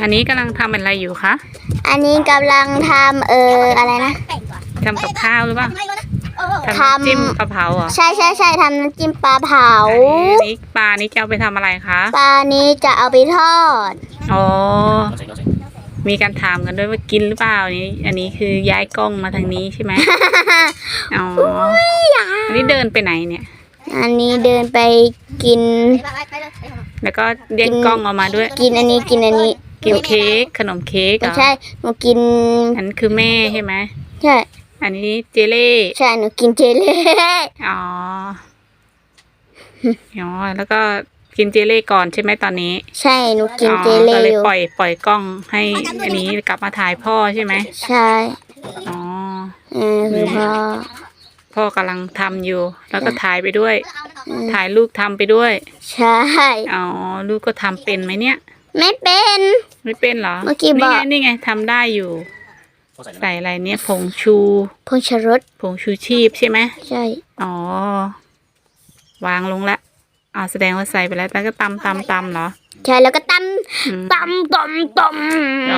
อันนี้กำลังทำอะไรอยู่คะอันนี้กำลังทำเอออะไรนะทำกับข้าวหรือเปล่าทำทำน้ำจิ้มปลาเผาเหรอใช่ใช่ใช่ทำน้ำจิ้มปลาเผา อันนี้ปลานี้จะเอาไปทำอะไรคะ ปลานี้จะเอาไปทอด อ๋อ มีการถามกันด้วยว่ากินหรือเปล่านี่อันนี้คือย้ายกล้องมาทางนี้ใช่ไหม อ๋ออันนี้เดินไปไหนเนี่ย อันนี้เดินไปกิน แล้วก็เรียกกล้องออกมาด้วย กินอันนี้กินอันนี้กินเค้กขนมเค้กเหรไม่อใช่หนูกิน อันนคือแม่ใช่ไหมใช่อันนี้เจเล่ ใช่หนูกินเจเล่อ๋อ อ๋อ แล้วก็กินเจเล่ก่อนใช่ไหมตอนนี้ใช่หนูกินอ๋อเจเล่ก็เลยอยู่ปล่อยปล่อยกล้องให้อันนี้กลับมาถ่ายพ่อใช่ไหมใช่อ๋อ เออคือพ่อ พ่อกำลังทำอยู่ แล้วก็ถ่ายไปด้วย อืมถ่ายรูปทำไปด้วย ใช่ อ๋อ ลูกก็ทำเป็นไหมเนี่ย ไม่เป็น ไม่เป็นเหรอเมื่อกี้นี่บอไงกนี่ไงทำได้อยู่ใส่อะไรเนี่ยผงชู พงชรสผงชูชีพใช่ไหมใช่ อ๋อ วางลงละอ๋อแสดงว่าใส่ไปแล้วแล้วก็ตำตำตำเหรอใช่แล้วก็ตอืมำตำตำตอ๋อำ